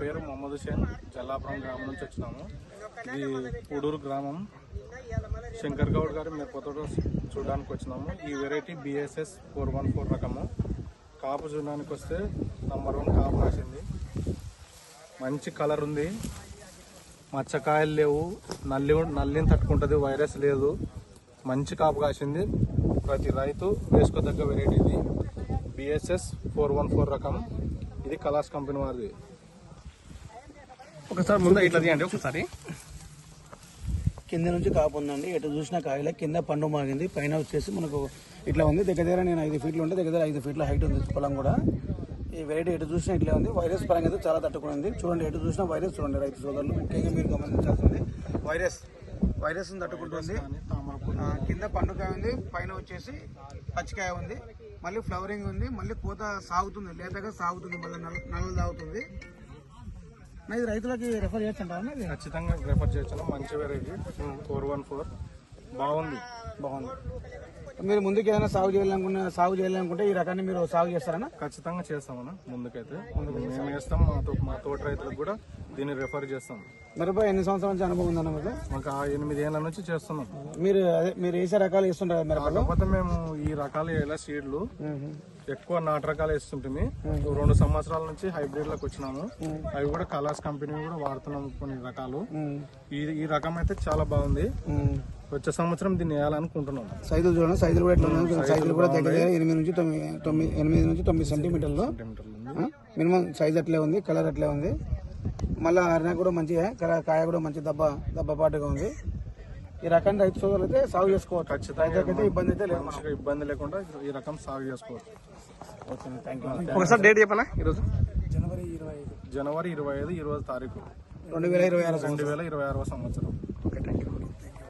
పేరు మొహమ్మద్ హుసేన్. జల్లాపురం గ్రామం నుంచి వచ్చినాము. ఇది పూడూరు గ్రామం. శంకర్ గౌడ్ గారి మిరపతోట చూడడానికి వచ్చినాము. ఈ variety BSS four one four రకము. కాపు చూడడానికి వస్తే నంబర్ వన్ కాపు రాసింది. మంచి కలర్ ఉంది. మచ్చకాయలు లేవు. నల్లి నల్లిని తట్టుకుంటుంది వైరస్ లేదు. మంచి కాపు కాసింది. ప్రతి రైతు వేసుకోదగ్గ వెరైటీ ఇది. బిఎస్ఎస్ ఫోర్ వన్ ఫోర్ రకం. ఇది కలాస్ కంపెనీ వారిది. ఒకసారి ముందు ఇట్లా తీయండి ఒకసారి. కింద నుంచి కాపు ఉందండి. ఎటు చూసిన కాయలే. కింద పండు మాగింది. పైన వచ్చేసి మనకు ఇట్లా ఉంది. దగ్గర దగ్గర నేను ఐదు ఫీట్లు ఉంటే దగ్గర దగ్గర ఐదు ఫీట్ల హైట్ ఉంది పొలం కూడా. ఈ వెరైటీ ఎటు చూసినా ఇట్లా ఉంది. వైరస్ పరంగా అయితే చాలా తట్టుకుంది చూడండి ఎటు చూసినా వైరస్ చూడండి రైతు సోదరులు. ముఖ్యంగా మీరు గమనించాల్సింది వైరస్. వైరస్ తట్టుకుంటుంది. కింద పండుకాయ ఉంది. పైన వచ్చేసి పచ్చికాయ ఉంది. మళ్ళీ ఫ్లవరింగ్ ఉంది. మళ్ళీ పూత సాగుతుంది. లేతగా సాగుతుంది. మళ్ళీ నల్ల నల్ల తాగుతుంది ఇది రైతులకి రెఫర్ చేస్తుంటారా ఇది? ఖచ్చితంగా ప్రిఫర్ చేయొచ్చు మంచి వెరైటీ ఫోర్ వన్ ఫోర్. బాగుంది. బాగుంది. మీరు ముందుకు ఏదైనా సాగు చేయాలనుకున్న సాగు చేయాలనుకుంటే ఈ రకాన్ని మీరు సాగు చేస్తారనా? ఖచ్చితంగా చేస్తామన్నా ముందుకైతే. మేము వేస్తాం మా తో మా తోట రైతులకు కూడా దీన్ని రెఫర్ చేస్తాం. మిరప ఎన్ని సంవత్సరాల నుంచి అనుభవం ఉందన్న మీకు? మాకు ఆ ఎనిమిది ఏళ్ళ నుంచి చేస్తున్నాం. మీరు అదే మీరు వేసే రకాలు వేస్తుంటారు మిరపలో కాకపోతే మేము ఈ రకాలు ఎలా సీడ్లు ఎక్కువ నాటు రకాలు వేస్తుంటుంది రెండు సంవత్సరాల నుంచి హైబ్రిడ్లకు వచ్చినాము అవి కూడా కలాస్ కంపెనీ కూడా వాడుతున్నాము కొన్ని రకాలు. ఈ ఈ రకం అయితే చాలా బాగుంది. వచ్చే సంవత్సరం దీన్ని వేయాలనుకుంటున్నాం. సైజులు చూడండి సైజులు కూడా ఎట్లా సైజులు కూడా దగ్గర దగ్గర ఎనిమిది నుంచి తొమ్మిది తొమ్మిది ఎనిమిది నుంచి తొమ్మిది సెంటీమీటర్లు. మినిమం సైజ్ అట్లే ఉంది కలర్ అట్లే ఉంది. మళ్ళీ అరణ కూడా మంచిగా కాయ కూడా మంచి దెబ్బ దెబ్బపాటుగా ఉంది. ఈ రకాన్ని రైతు సోదరులు అయితే సాగు చేసుకోవచ్చు. ఖచ్చితంగా రైతులకైతే ఇబ్బంది అయితే లేదు ఇబ్బంది లేకుండా ఈ రకం సాగు చేసుకోవచ్చు. ఒకసారి డేట్ చెప్పనా ఈరోజు? జనవరి ఇరవై ఐదు. జనవరి ఇరవై ఐదు ఇరవై తారీఖు. రెండు వేల ఇరవై ఆరు రెండు వేల ఇరవై ఆరవ సంవత్సరం. Okay thank you